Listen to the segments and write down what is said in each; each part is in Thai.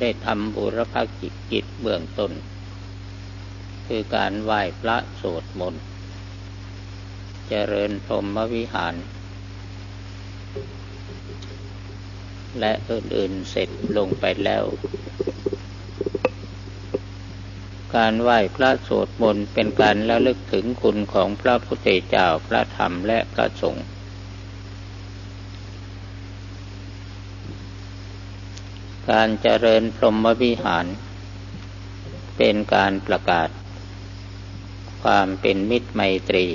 ได้ทำบุรพกิจกิจเบื้องต้น คือการไหว้พระสวดมนต์เจริญพรหมวิหาร และอื่นๆเสร็จลงไปแล้ว การไหว้พระสวดมนต์เป็นการระลึกถึงคุณของพระพุทธเจ้าพระธรรมและพระสงฆ์ การเจริญพรหมวิหาร เป็นการประกาศ ความเป็นมิตรไมตรี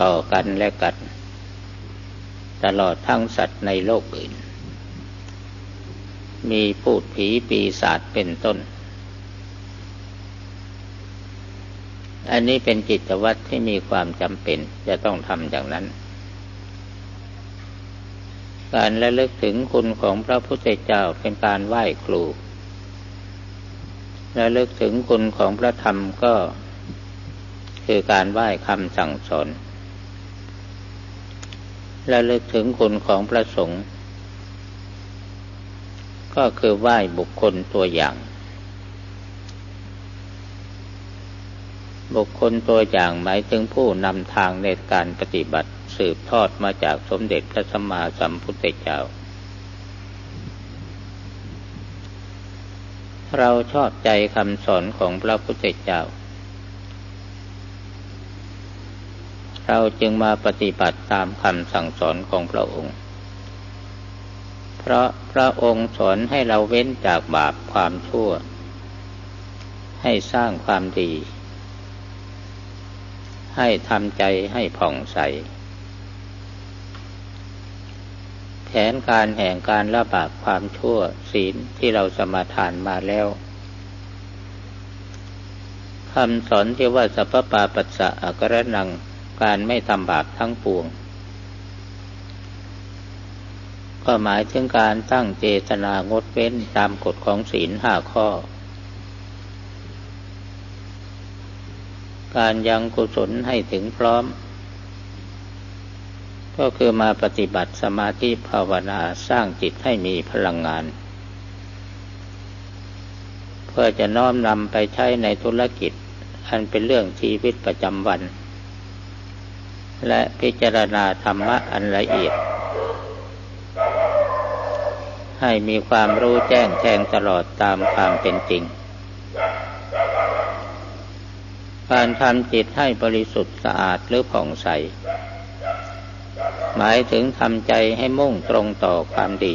ต่อกันและกัน ตลอดทั้งสัตว์ในโลกอื่น มีพูดผีปีศาจเป็นต้น อันนี้เป็นกิจวัตรที่มีความจำเป็นจะต้องทำอย่างนั้น การระลึกถึงคุณของพระพุทธเจ้าเป็นการไหว้ครูระลึกถึงคุณของพระธรรมก็คือการไหว้คำสั่งสอนระลึกถึงคุณของพระสงฆ์ก็คือไหว้บุคคลตัวอย่าง บุคคลตัวอย่างหมายถึงผู้นำทางในการปฏิบัติ สืบทอดมาจากสมเด็จพระสัมมาสัมพุทธเจ้า เราชอบใจคำสอนของพระพุทธเจ้า เราจึงมาปฏิบัติตามคำสั่งสอนของพระองค์ เพราะพระองค์สอนให้เราเว้นจากบาปความชั่ว ให้สร้างความดีให้ทำใจให้ผ่องใส แผนการแห่งการละบาปความชั่วศีลที่เราสมาทานมาแล้วคำสอนที่ว่าสัพปาปัสสะอกรนังการไม่ทำบาปทั้งปวง ก็หมายถึงการตั้งเจตนางดเว้นตามกฎของศีลห้าข้อ การยังกุศลให้ถึงพร้อม ก็คือมาปฏิบัติสมาธิภาวนาสร้างจิตให้มีพลังงาน เพื่อจะน้อมนำไปใช้ในธุรกิจ อันเป็นเรื่องชีวิตประจำวัน และพิจารณาธรรมะอันละเอียด ให้มีความรู้แจ้งแทงตลอดตามความเป็นจริง การทำจิตให้บริสุทธิ์สะอาดหรือผ่องใส หมายถึงทำใจให้มุ่งตรงต่อความดี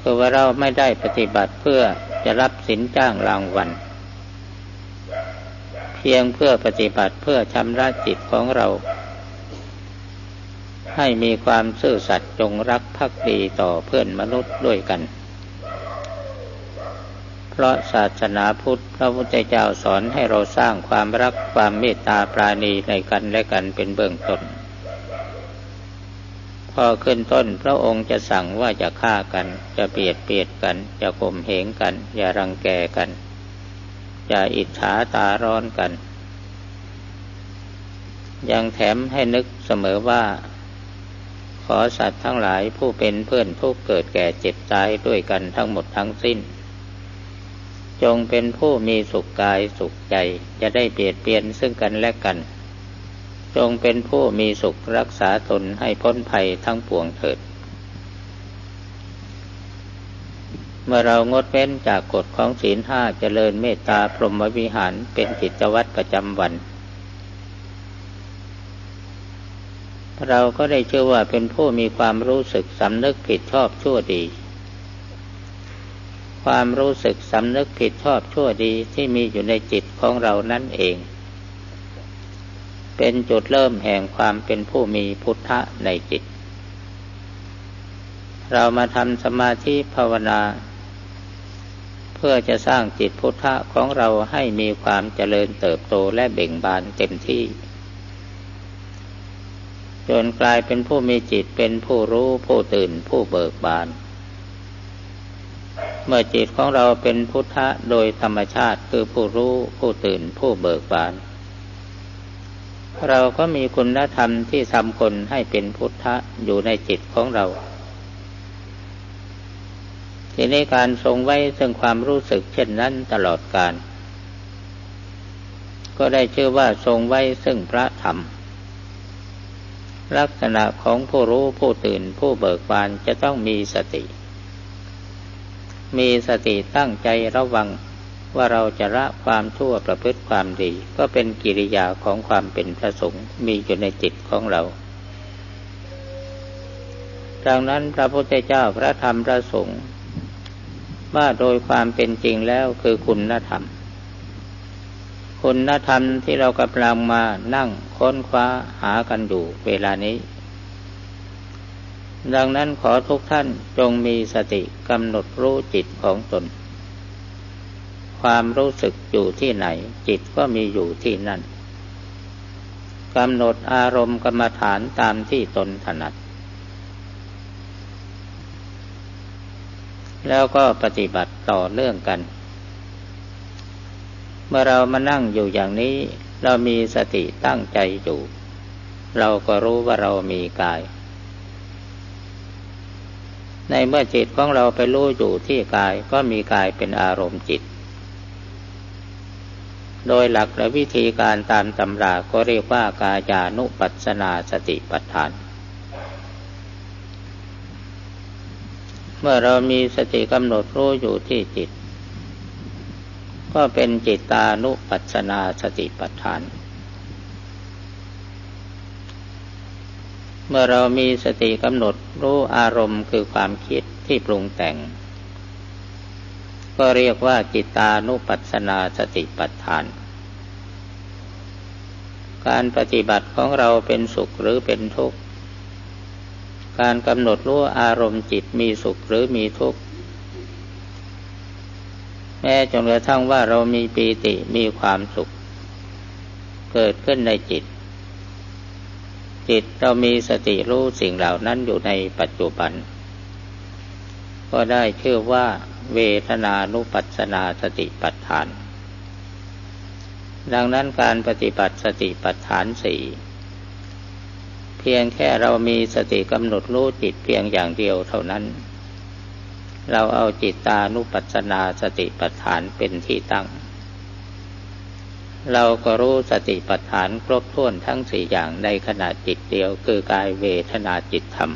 คือว่าเราไม่ได้ปฏิบัติเพื่อจะรับสินจ้างรางวัลเพียงเพื่อปฏิบัติเพื่อชำระจิตของเรา ให้มีความซื่อสัตย์จงรักภักดีต่อเพื่อนมนุษย์ด้วยกัน พราะศาสนาพุทธ พระพุทธเจ้าสอนให้เราสร้างความรักความเมตตาปราณีในกันและกันเป็นเบื้องต้น พอขึ้นต้นพระองค์จะสั่งว่าจะฆ่ากัน จะเบียดเบียดกัน จะข่มเหงกัน อย่ารังแกกัน อย่าอิจฉาตาร้อนกัน ยังแถมให้นึกเสมอว่า ขอสัตว์ทั้งหลายผู้เป็นเพื่อนผู้เกิดแก่เจ็บตายด้วยกันทั้งหมดทั้งสิ้น จงเป็นผู้มีสุขกายสุขใจ จะได้เบียดเบียนซึ่งกันและกัน จงเป็นผู้มีสุขรักษาตนให้พ้นภัยทั้งปวงเถิด เมื่อเรางดเว้นจากกฎของศีลห้าเจริญเมตตาพรหมวิหารเป็นกิจวัตรประจำวัน เราก็ได้เชื่อว่าเป็นผู้มีความรู้สึกสำนึกผิดชอบชั่วดี ความรู้สึกสำนึกผิดชอบชั่วดีที่มีอยู่ในจิตของเรานั่นเอง เป็นจุดเริ่มแห่งความเป็นผู้มีพุทธะในจิต เรามาทำสมาธิภาวนา เพื่อจะสร้างจิตพุทธะของเราให้มีความเจริญเติบโตและเบ่งบานเต็มที่ จนกลายเป็นผู้มีจิตเป็นผู้รู้ผู้ตื่นผู้เบิกบาน เมื่อจิตของเราเป็นพุทธะโดยธรรมชาติคือผู้รู้ผู้ตื่นผู้เบิกบาน เราก็มีคุณธรรมที่ทำคนให้เป็นพุทธะอยู่ในจิตของเรา ทีนี้การทรงไว้ซึ่งความรู้สึกเช่นนั้นตลอดกาลก็ได้ชื่อว่าทรงไว้ซึ่งพระธรรม ลักษณะของผู้รู้ผู้ตื่นผู้เบิกบานจะต้องมีสติ มีสติตั้งใจระวังว่าเราจะละความชั่วประพฤติความดี ก็เป็นกิริยาของความเป็นพระสงฆ์มีอยู่ในจิตของเรา ดังนั้นพระพุทธเจ้าพระธรรมพระสงฆ์ว่าโดยความเป็นจริงแล้วคือคุณธรรม คุณธรรมที่เรากำลังมานั่งค้นคว้าหากันอยู่เวลานี้ ดังนั้นขอทุกท่านจงมีสติกำหนดรู้จิตของตน ความรู้สึกอยู่ที่ไหน จิตก็มีอยู่ที่นั่นกำหนดอารมณ์กรรมฐานตามที่ตนถนัด แล้วก็ปฏิบัติต่อเนื่องกัน เมื่อเรามานั่งอยู่อย่างนี้ เรามีสติตั้งใจอยู่ เราก็รู้ว่าเรามีกาย ในเมื่อจิตของเราไปรู้อยู่ที่กายก็มีกายเป็นอารมณ์จิต โดยหลักและวิธีการตามตำราก็เรียกว่ากายานุปัสนาสติปัฏฐาน เมื่อเรามีสติกำหนดรู้อยู่ที่จิต ก็เป็นจิตตานุปัสนาสติปัฏฐาน เมื่อเรามีสติกำหนดรู้อารมณ์คือความคิดที่ปรุงแต่ง ก็เรียกว่าจิตานุปัสสนาสติปัฏฐาน การปฏิบัติของเราเป็นสุขหรือเป็นทุกข์ การกำหนดรู้อารมณ์จิตมีสุขหรือมีทุกข์ แม้จนกระทั่งว่าเรามีปีติมีความสุข เกิดขึ้นในจิต จิตเรามีสติรู้สิ่งเหล่านั้นอยู่ในปัจจุบัน ก็ได้ชื่อว่า เวทนานุปัสนาสติปัฏฐาน ดังนั้นการปฏิบัติสติปัฏฐานสี่เพียงแค่เรามีสติกำหนดรู้จิตเพียงอย่างเดียวเท่านั้น เราเอาจิตตานุปัสสนาสติปัฏฐานเป็นที่ตั้ง เราก็รู้สติปัฏฐานครบถ้วนทั้งสี่อย่างในขณะจิตเดียวคือกายเวทนาจิตธรรม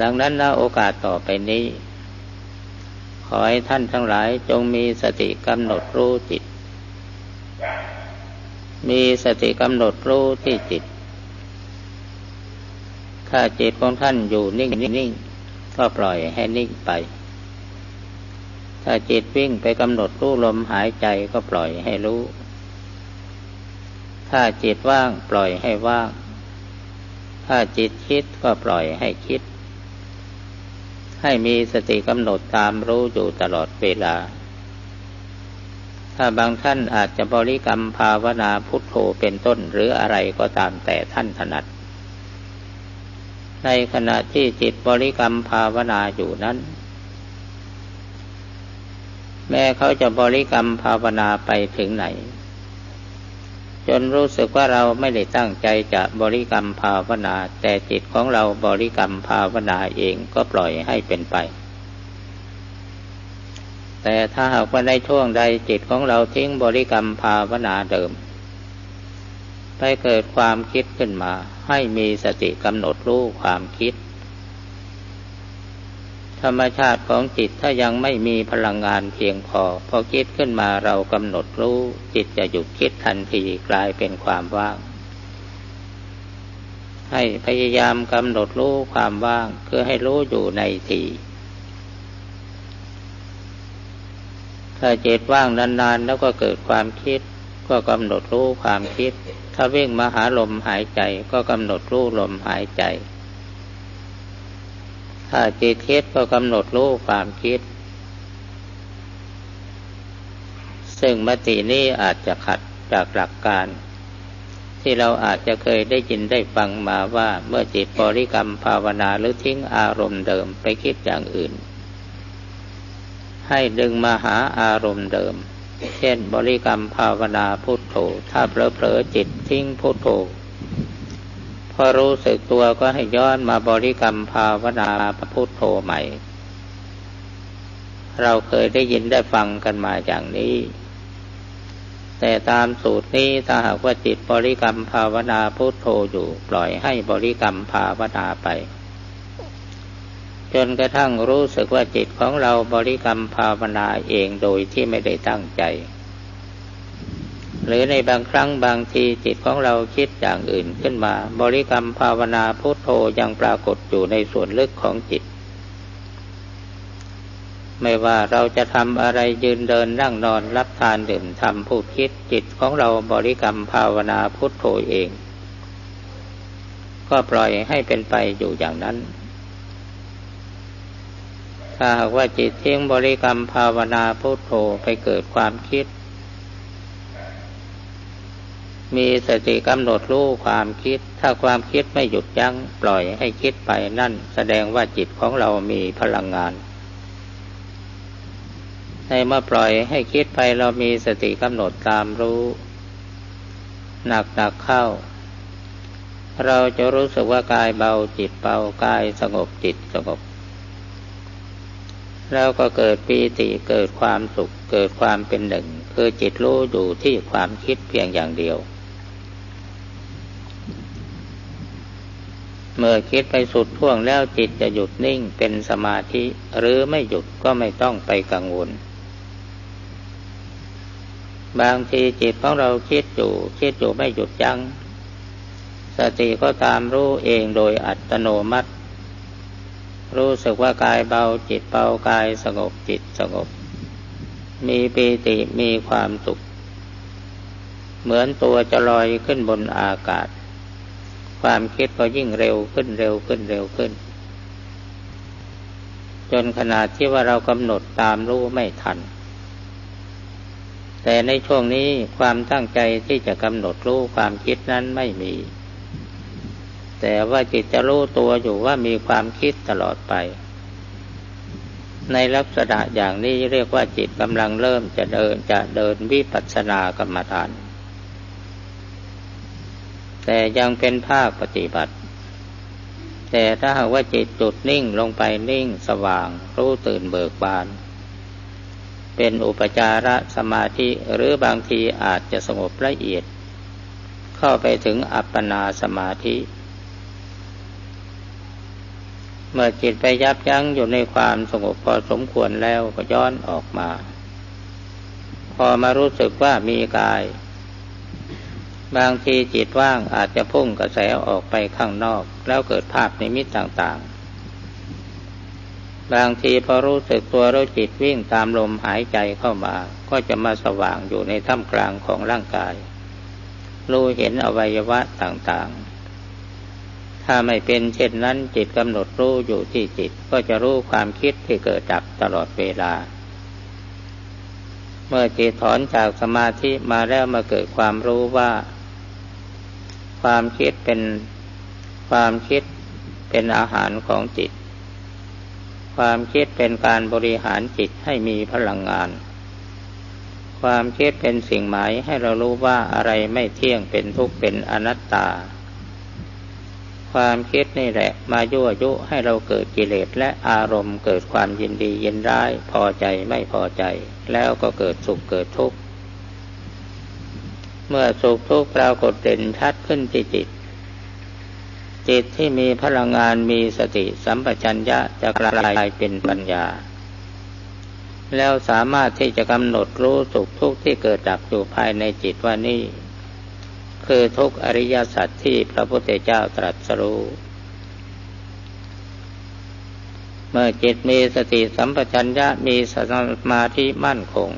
ดังนั้นณโอกาสต่อไปนี้ ขอให้ท่านทั้งหลายจงมีสติกำหนดรู้จิต มีสติกำหนดรู้ที่จิต ถ้าจิตของท่านอยู่นิ่งนิ่งก็ปล่อยให้นิ่งไป ถ้าจิตวิ่งไปกำหนดรู้ลมหายใจก็ปล่อยให้รู้ ถ้าจิตว่างปล่อยให้ว่าง ถ้าจิตคิดก็ปล่อยให้คิด ให้มีสติกำหนดตามรู้อยู่ตลอดเวลา ถ้าบางท่านอาจจะบริกรรมภาวนาพุทโธเป็นต้นหรืออะไรก็ตามแต่ท่านถนัด ในขณะที่จิตบริกรรมภาวนาอยู่นั้น แม้เขาจะบริกรรมภาวนาไปถึงไหน จนรู้สึกว่าเราไม่ได้ตั้งใจจะบริกรรมภาวนา แต่จิตของเราบริกรรมภาวนาเองก็ปล่อยให้เป็นไป แต่ถ้าหากว่าในช่วงใดจิตของเราทิ้งบริกรรมภาวนาเดิมไปเกิดความคิดขึ้นมา ให้มีสติกำหนดรู้ความคิด ธรรมชาติของจิตถ้ายังไม่มีพลังงานเพียงพอ พอคิดขึ้นมาเรากำหนดรู้ จิตจะหยุดคิดทันทีกลายเป็นความว่าง ให้พยายามกำหนดรู้ความว่างคือให้รู้อยู่ในทีถ้าจิตว่างนานๆ แล้วก็เกิดความคิด ก็กำหนดรู้ความคิด ถ้าวิ่งมาหาลมหายใจก็กำหนดรู้ลมหายใจ ถ้าจิตคิดก็กำหนดรู้ความคิด ซึ่งมตินี้อาจจะขัดจากหลักการ ที่เราอาจจะเคยได้ยินได้ฟังมาว่าเมื่อจิตบริกรรมภาวนาหรือทิ้งอารมณ์เดิมไปคิดอย่างอื่น ให้ดึงมาหาอารมณ์เดิม เช่นบริกรรมภาวนาพุทโธ ถ้าเผลอๆจิตทิ้งพุทโธ อรู้สึกตัวก็ให้ย้อนมาบริกรรมภาวนาพุทโธใหม่ เราเคยได้ยินได้ฟังกันมาอย่างนี้ แต่ตามสูตรนี้ถ้าหากว่าจิตบริกรรมภาวนาพุทโธอยู่ ปล่อยให้บริกรรมภาวนาไป จนกระทั่งรู้สึกว่าจิตของเราบริกรรมภาวนาเองโดยที่ไม่ได้ตั้งใจ หรือในบางครั้งบางทีจิตของเราคิดอย่างอื่นขึ้นมา บริกรรมภาวนาพุทโธยังปรากฏอยู่ในส่วนลึกของจิต ไม่ว่าเราจะทำอะไรยืนเดินนั่งนอนรับทานดื่มทำพูดคิดจิตของเราบริกรรมภาวนาพุทโธเอง ก็ปล่อยให้เป็นไปอยู่อย่างนั้นถ้าหากว่าจิตทิ้งบริกรรมภาวนาพุทโธไปเกิดความคิด มีสติกำหนดรู้ความคิด ถ้าความคิดไม่หยุดยัง้งปล่อยให้คิดไปนั่นแสดงว่าจิตของเรามีพลังงาน ในเมื่อปล่อยให้คิดไปเรามีสติกำหนดตามรู้หนักหนักเข้า เราจะรู้สึกว่ากายเบาจิตเบากายสงบจิตสงบ แล้วก็เกิดปีติเกิดความสุขเกิดความเป็นหนึ่ง คือจิตรู้อยู่ที่ความคิดเพียงอย่างเดียว เมื่อคิดไปสุดท่วงแล้วจิตจะหยุดนิ่งเป็นสมาธิ หรือไม่หยุดก็ไม่ต้องไปกังวล บางทีจิตของเราคิดอยู่คิดอยู่ไม่หยุดยัง้งสติก็ตามรู้เองโดยอัตโนมัติ รู้สึกว่ากายเบาจิตเบากายสงบจิตสงบ มีปีติมีความสุข เหมือนตัวจะลอยขึ้นบนอากาศ ความคิดก็ยิ่งเร็วขึ้นเร็วขึ้นเร็วขึ้น จนขนาดที่ว่าเรากำหนดตามรู้ไม่ทัน แต่ในช่วงนี้ความตั้งใจที่จะกำหนดรู้ความคิดนั้นไม่มี แต่ว่าจิตจะรู้ตัวอยู่ว่ามีความคิดตลอดไป ในลักษณะอย่างนี้เรียกว่าจิตกำลังเริ่มจะเดินจะเดินวิปัสสนากรรมฐาน แต่ยังเป็นภาคปฏิบัติ แต่ถ้าหากว่าจิตจุดนิ่งลงไปนิ่งสว่าง รู้ตื่นเบิกบาน เป็นอุปจารสมาธิหรือบางทีอาจจะสงบละเอียด เข้าไปถึงอัปปนาสมาธิ เมื่อจิตไปยับยั้งอยู่ในความสงบพอสมควรแล้วก็ย้อนออกมา พอมารู้สึกว่ามีกาย บางทีจิตว่างอาจจะพุ่งกระแสออกไปข้างนอก แล้วเกิดภาพในมิตต่างๆ บางทีพอรู้สึกตัวรู้จิตวิ่งตามลมหายใจเข้ามา ก็จะมาสว่างอยู่ในท่ามกลางของร่างกาย รู้เห็นอวัยวะต่างๆถ้าไม่เป็นเช่นนั้นจิตกำหนดรู้อยู่ที่จิตก็จะรู้ความคิดที่เกิดดับตลอดเวลา เมื่อจิตถอนจากสมาธิมาแล้วมาเกิดความรู้ว่า ความคิดเป็นความคิดเป็นอาหารของจิต ความคิดเป็นการบริหารจิตให้มีพลังงาน ความคิดเป็นสิ่งหมายให้เรารู้ว่าอะไรไม่เที่ยงเป็นทุกข์เป็นอนัตตา ความคิดนี่แหละมายั่วยุให้เราเกิดกิเลสและอารมณ์เกิดความยินดียินร้ายพอใจไม่พอใจ แล้วก็เกิดสุขเกิดทุกข์ เมื่อสุขทุกข์ปรากฏเด่นชัดขึ้นจิตจิต จิตที่มีพลังงานมีสติสัมปชัญญะจะกลายเป็นปัญญา แล้วสามารถที่จะกำหนดรู้สุขทุกข์ที่เกิดดับอยู่ภายในจิตว่านี่คือทุกอริยสัจที่พระพุทธเจ้าตรัสรู้เมื่อจิตมีสติสัมปชัญญะมีสมาธิมั่นคง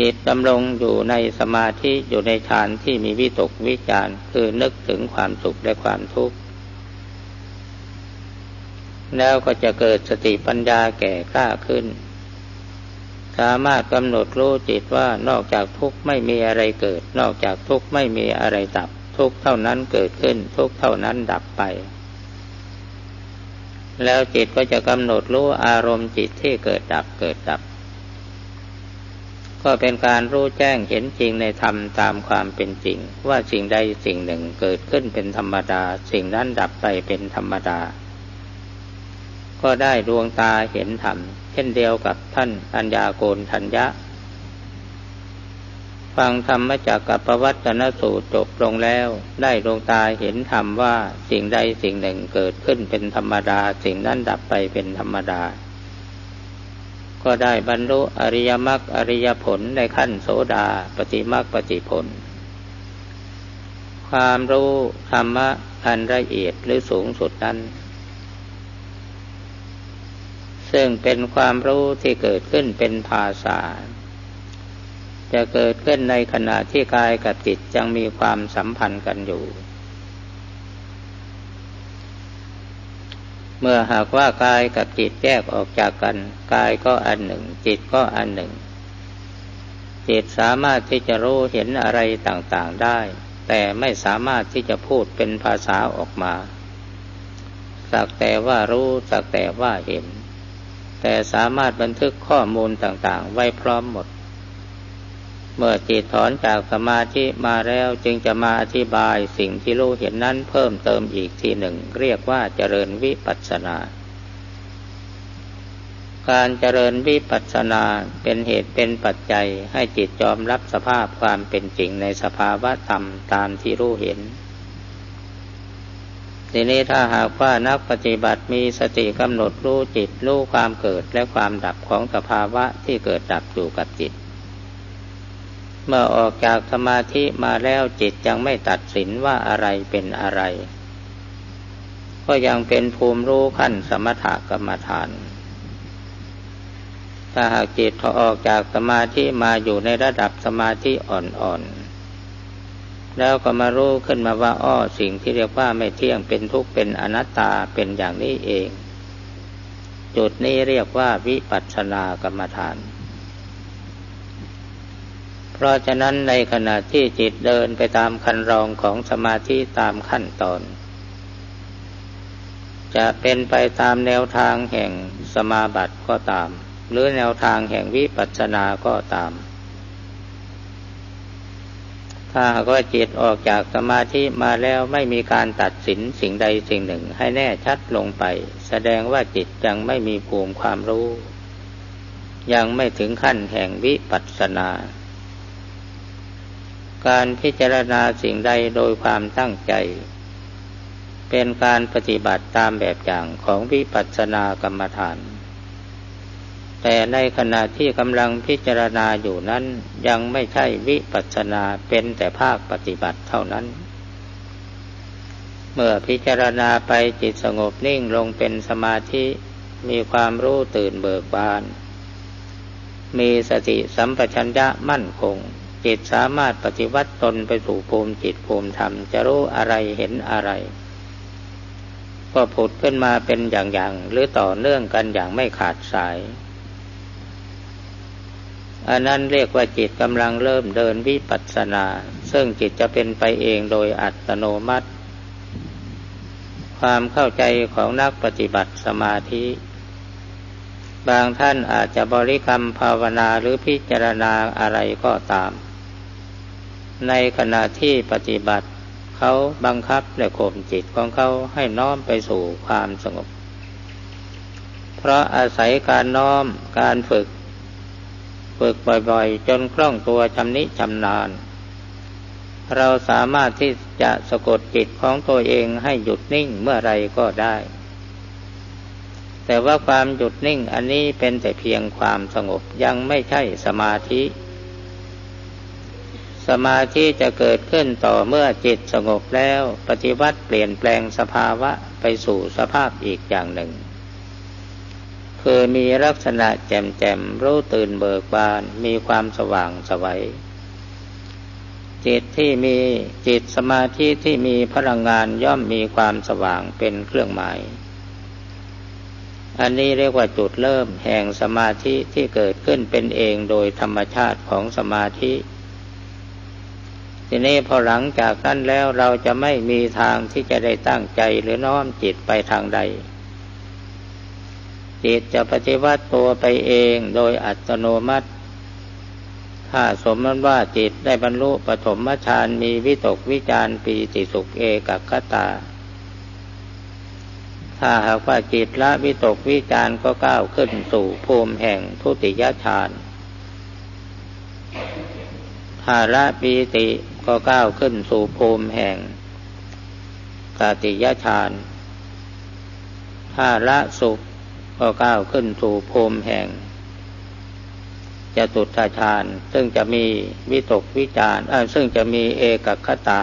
จิตดำรงอยู่ในสมาธิอยู่ในฌานที่มีวิตกวิจารคือนึกถึงความสุขและความทุกข์ แล้วก็จะเกิดสติปัญญาแก่กล้าขึ้น สามารถกำหนดรู้จิตว่านอกจากทุกข์ไม่มีอะไรเกิด นอกจากทุกข์ไม่มีอะไรดับ ทุกข์เท่านั้นเกิดขึ้น ทุกข์เท่านั้นดับไป แล้วจิตก็จะกำหนดรู้อารมณ์จิตที่เกิดดับเกิดดับ ก็เป็นการรู้แจ้งเห็นจริงในธรรมตามความเป็นจริง ว่าสิ่งใดสิ่งหนึ่งเกิดขึ้นเป็นธรรมดา สิ่งนั้นดับไปเป็นธรรมดา ก็ได้ดวงตาเห็นธรรม เช่นเดียวกับท่านอัญญาโกณทัญญะ ฟังธรรมจากกับประวัตนสูตรจบลงแล้ว ได้ดวงตาเห็นธรรมว่าสิ่งใดสิ่งหนึ่งเกิดขึ้นเป็นธรรมดา สิ่งนั้นดับไปเป็นธรรมดา ก็ได้บรรลุอริยมรรคอริยผลในขั้นโสดาปฏิมรรคปฏิผล ความรู้ธรรมะอันละเอียดหรือสูงสุดนั้น ซึ่งเป็นความรู้ที่เกิดขึ้นเป็นภาษา จะเกิดขึ้นในขณะที่กายกับจิตยังมีความสัมพันธ์กันอยู่ เมื่อหากว่ากายกับจิตแยกออกจากกัน กายก็อันหนึ่ง จิตก็อันหนึ่ง จิตสามารถที่จะรู้เห็นอะไรต่างๆได้ แต่ไม่สามารถที่จะพูดเป็นภาษาออกมา สักแต่ว่ารู้สักแต่ว่าเห็น แต่สามารถบันทึกข้อมูลต่างๆ ไว้พร้อมหมด เมื่อจิตถอนจากสมาธิมาแล้วจึงจะมาอธิบายสิ่งที่รู้เห็นนั้นเพิ่มเติมอีกทีหนึ่ง เรียกว่าเจริญวิปัสสนา การเจริญวิปัสสนาเป็นเหตุเป็นปัจจัยให้จิตยอมรับสภาพความเป็นจริงในสภาวะธรรมตามที่รู้เห็นทีนี้ถ้าหากว่านักปฏิบัติมีสติกำหนดรู้จิตรู้ความเกิดและความดับของสภาวะที่เกิดดับอยู่กับจิต เมื่อออกจากสมาธิมาแล้วจิตยังไม่ตัดสินว่าอะไรเป็นอะไร ก็ยังเป็นภูมิรู้ขั้นสมถกรรมฐาน ถ้าหากจิตออกจากสมาธิมาอยู่ในระดับสมาธิอ่อนๆ แล้วก็มารู้ขึ้นมาว่าอ้อสิ่งที่เรียกว่าไม่เที่ยงเป็นทุกข์เป็นอนัตตาเป็นอย่างนี้เอง จุดนี้เรียกว่าวิปัสสนากรรมฐาน เพราะฉะนั้นในขณะที่จิตเดินไปตามคันรองของสมาธิตามขั้นตอน จะเป็นไปตามแนวทางแห่งสมาบัติก็ตาม หรือแนวทางแห่งวิปัสสนาก็ตาม ถ้าก็จิตออกจากสมาธิมาแล้วไม่มีการตัดสินสิ่งใดสิ่งหนึ่งให้แน่ชัดลงไป แสดงว่าจิตยังไม่มีภูมิความรู้ ยังไม่ถึงขั้นแห่งวิปัสสนา การพิจารณาสิ่งใดโดยความตั้งใจ เป็นการปฏิบัติตามแบบอย่างของวิปัสสนากรรมฐาน แต่ในขณะที่กำลังพิจารณาอยู่นั้นยังไม่ใช่วิปัสสนาเป็นแต่ภาคปฏิบัติเท่านั้น เมื่อพิจารณาไปจิตสงบนิ่งลงเป็นสมาธิมีความรู้ตื่นเบิกบาน มีสติสัมปชัญญะมั่นคง จิตสามารถปฏิวัติตนไปสู่ภูมิจิตภูมิธรรม จะรู้อะไรเห็นอะไร ก็ผุดขึ้นมาเป็นอย่างๆหรือต่อเนื่องกันอย่างไม่ขาดสาย อันนั้นเรียกว่าจิตกำลังเริ่มเดินวิปัสสนา ซึ่งจิตจะเป็นไปเองโดยอัตโนมัติ ความเข้าใจของนักปฏิบัติสมาธิบางท่านอาจจะบริกรรมภาวนาหรือพิจารณาอะไรก็ตาม ในขณะที่ปฏิบัติ เขาบังคับและข่มจิตของเขาให้น้อมไปสู่ความสงบ เพราะอาศัยการน้อมการฝึก ฝึกบ่อยๆ จนคล่องตัวชำนิชำนาญ เราสามารถที่จะสะกดจิตของตัวเองให้หยุดนิ่งเมื่อไรก็ได้ แต่ว่าความหยุดนิ่งอันนี้เป็นแต่เพียงความสงบยังไม่ใช่สมาธิ สมาธิจะเกิดขึ้นต่อเมื่อจิตสงบแล้ว ปฏิวัติเปลี่ยนแปลงสภาวะไปสู่สภาพอีกอย่างหนึ่ง คือมีลักษณะแจ่มแจ่มรู้ตื่นเบิกบานมีความสว่างสวัยจิตที่มีจิตสมาธิที่มีพลังงานย่อมมีความสว่างเป็นเครื่องหมาย อันนี้เรียกว่าจุดเริ่มแห่งสมาธิที่เกิดขึ้นเป็นเองโดยธรรมชาติของสมาธิ ทีนี้พอหลังจากนั้นแล้วเราจะไม่มีทางที่จะได้ตั้งใจหรือน้อมจิตไปทางใด จิตจะปฏิวัติตัวไปเองโดยอัตโนมัติ ถ้าสมมติว่าจิตได้บรรลุปฐมฌานมีวิตกวิจารปีติสุขเอกัคตา ถ้าหากว่าจิตละวิตกวิจารก็ก้าวขึ้นสู่ภูมิแห่งทุติยฌานถ้าละปีติ ก็ก้าวขึ้นสู่ภูมิแห่งกติยฌานถ้าละสุขก็ก้าวขึ้นสู่ภูมิแห่งจตุตฌานซึ่งจะมีวิตกวิจารซึ่งจะมีเอกคตา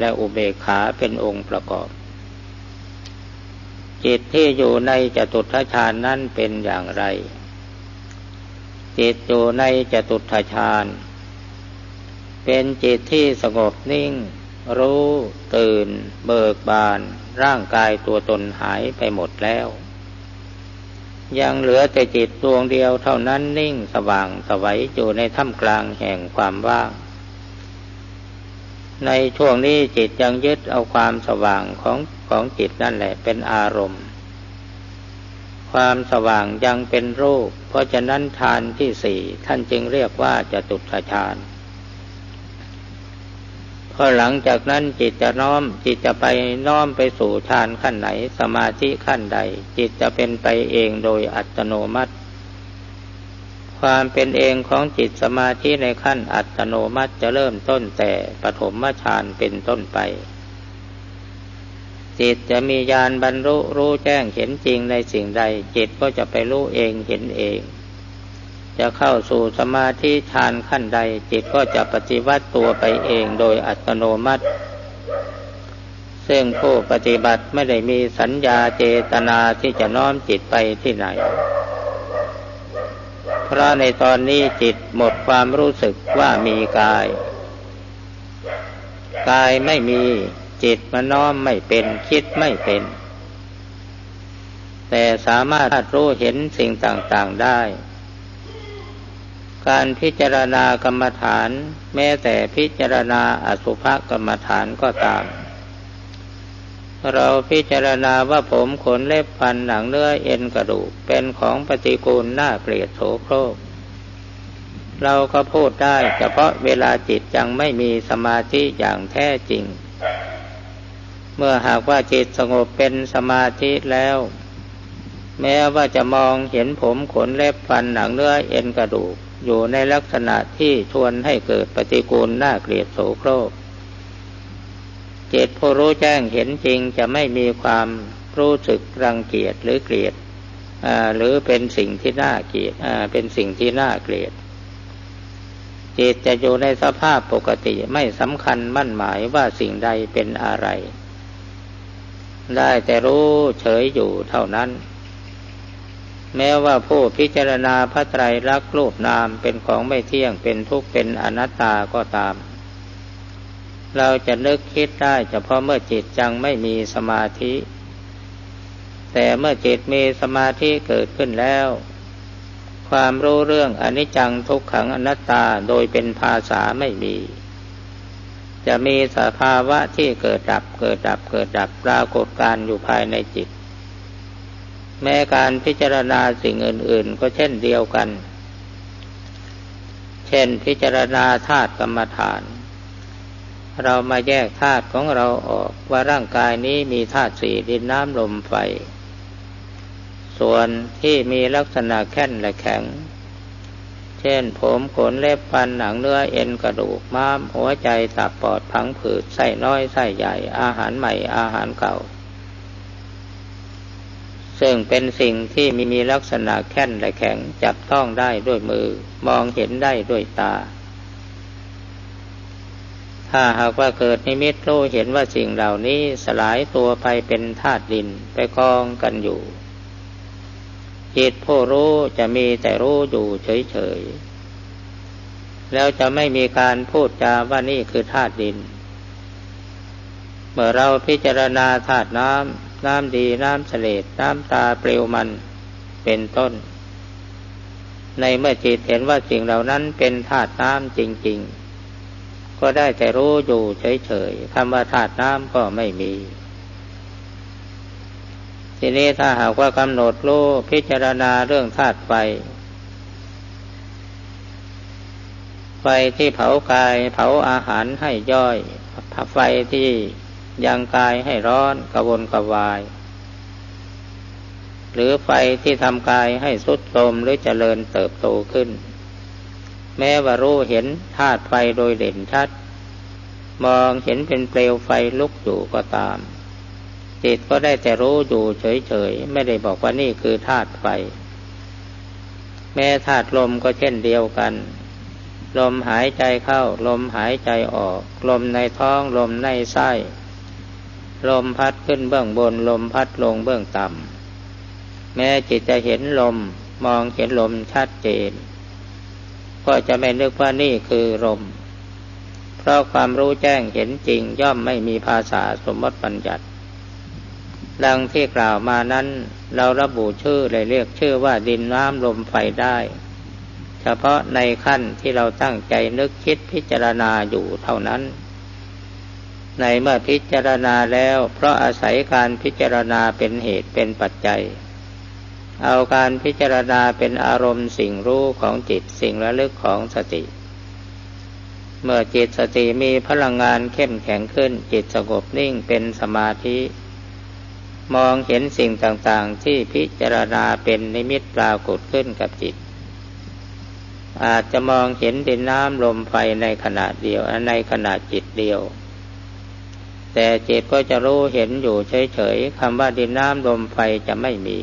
และอุเบกขาเป็นองค์ประกอบ จิตที่อยู่ในจตุตฌานนั้นเป็นอย่างไร จิตอยู่ในจตุตฌาน เป็นจิตที่สงบนิ่ง รู้ตื่น เบิกบาน ร่างกายตัวตนหายไปหมดแล้ว ยังเหลือแต่จิตดวงเดียวเท่านั้นนิ่งสว่างสวัยอยู่ในถ้ำกลางแห่งความว่าง ในช่วงนี้จิตยังยึดเอาความสว่างของของจิตนั่นแหละเป็นอารมณ์ ความสว่างยังเป็นรูป เพราะฉะนั้นฌานที่สี่ท่านจึงเรียกว่าจะตุตฌาน พอหลังจากนั้นจิตจะน้อม จิตจะไปน้อมไปสู่ฌานขั้นไหน สมาธิขั้นใด จิตจะเป็นไปเองโดยอัตโนมัติ ความเป็นเองของจิตสมาธิในขั้นอัตโนมัติจะเริ่มต้นแต่ปฐมฌานเป็นต้นไป จิตจะมีญาณบรรลุรู้แจ้งเห็นจริงในสิ่งใด จิตก็จะไปรู้เองเห็นเอง จะเข้าสู่สมาธิฌานขั้นใด จิตก็จะปฏิวัติตัวไปเองโดยอัตโนมัติ ซึ่งผู้ปฏิบัติไม่ได้มีสัญญาเจตนาที่จะน้อมจิตไปที่ไหน เพราะในตอนนี้จิตหมดความรู้สึกว่ามีกาย กายไม่มีจิตมันน้อมไม่เป็นคิดไม่เป็น แต่สามารถรู้เห็นสิ่งต่างๆได้ การพิจารณากรรมฐาน แม้แต่พิจารณาอสุภกรรมฐานก็ตาม เราพิจารณาว่าผมขนเล็บฟันหนังเนื้อเอ็นกระดูกเป็นของปฏิกูลน่าเกลียดโสโครก เราก็พูดได้เฉพาะเวลาจิตยังไม่มีสมาธิอย่างแท้จริง เมื่อหากว่าจิตสงบเป็นสมาธิแล้วแม้ว่าจะมองเห็นผมขนเล็บฟันหนังเนื้อเอ็นกระดูก อยู่ในลักษณะที่ชวนให้เกิดปฏิกูลน่าเกลียดโสโครกจิตผู้รู้แจ้งเห็นจริงจะไม่มีความรู้สึกรังเกียจหรือเกลียดหรือเป็นสิ่งที่น่าเกลียดเป็นสิ่งที่น่าเกลียดจิตจะอยู่ในสภาพปกติไม่สำคัญมั่นหมายว่าสิ่งใดเป็นอะไร ได้แต่รู้เฉยอยู่เท่านั้น แม้ว่าผู้พิจารณาพระไตรลักษณ์รูปนามเป็นของไม่เที่ยงเป็นทุกข์เป็นอนัตตาก็ตาม เราจะนึกคิดได้เฉพาะเมื่อจิตจังไม่มีสมาธิ แต่เมื่อจิตมีสมาธิเกิดขึ้นแล้ว ความรู้เรื่องอนิจจังทุกขังอนัตตาโดยเป็นภาษาไม่มี จะมีสภาวะที่เกิดดับเกิดดับเกิดดับปรากฏการอยู่ภายในจิต แม้การพิจารณาสิ่งอื่น ๆ ก็เช่นเดียวกัน เช่นพิจารณาธาตุกรรมฐาน เรามาแยกธาตุของเราออกว่าร่างกายนี้มีธาตุสี่ดินน้ำลมไฟ ส่วนที่มีลักษณะแข็งและแข็ง เช่นผมขนเล็บฟันหนังเนื้อเอ็นกระดูกม้ามหัวใจตับปอดพังผืดไส้น้อยไส้ใหญ่อาหารใหม่อาหารเก่า ซึ่งเป็นสิ่งที่มีมีลักษณะแข็งและแข็งจับต้องได้ด้วยมือมองเห็นได้ด้วยตา ถ้าหากว่าเกิดนิมิตรู้เห็นว่าสิ่งเหล่านี้สลายตัวไปเป็นธาตุดินไปกองกันอยู่ จิตผู้รู้จะมีแต่รู้อยู่เฉยๆแล้วจะไม่มีการพูดจาว่านี่คือธาตุดิน เมื่อเราพิจารณาธาตุน้ำ น้ำดีน้ำเสลดน้ำตาเปลวมันเป็นต้น ในเมื่อจิตเห็นว่าสิ่งเหล่านั้นเป็นธาตุน้ำจริง ๆ ก็ได้แต่รู้อยู่เฉยๆคำว่าธาตุน้ำก็ไม่มี ทีนี้ถ้าหากว่ากำหนดรู้พิจารณาเรื่องธาตุไฟไฟที่เผากายเผาอาหารให้ย่อยไฟที่ ยังกายให้ร้อนกระวนกระวาย หรือไฟที่ทำกายให้สุดโทมหรือเจริญเติบโตขึ้น แม้ว่ารู้เห็นธาตุไฟโดยเด่นชัด มองเห็นเป็นเปลวไฟลุกอยู่ก็ตาม จิตก็ได้แต่รู้อยู่เฉยๆ ไม่ได้บอกว่านี่คือธาตุไฟ แม้ธาตุลมก็เช่นเดียวกันลมหายใจเข้า ลมหายใจออก ลมในท้อง ลมในไส้ ลมพัดขึ้นเบื้องบน ลมพัดลงเบื้องต่ำ แม้จิตจะเห็นลมมองเห็นลมชัดเจน ก็จะไม่นึกว่านี่คือลม เพราะความรู้แจ้งเห็นจริงย่อมไม่มีภาษาสมมติปัญญัติ ดังที่กล่าวมานั้น เราระบุชื่อเลยเรียกชื่อว่าดินน้ำลมไฟได้ เฉพาะในขั้นที่เราตั้งใจนึกคิดพิจารณาอยู่เท่านั้น ในเมื่อพิจารณาแล้ว เพราะอาศัยการพิจารณาเป็นเหตุเป็นปัจจัย เอาการพิจารณาเป็นอารมณ์สิ่งรู้ของจิตสิ่งระลึกของสติ เมื่อจิตสติมีพลังงานเข้มแข็งขึ้น จิตสงบนิ่งเป็นสมาธิ มองเห็นสิ่งต่างๆ ที่พิจารณาเป็นนิมิตปรากฏขึ้นกับจิต อาจจะมองเห็นดินน้ำลมไฟในขณะเดียวในขณะจิตเดียว แต่จิตก็จะรู้เห็นอยู่เฉยๆคำว่าดินน้ำลมไฟจะไม่มี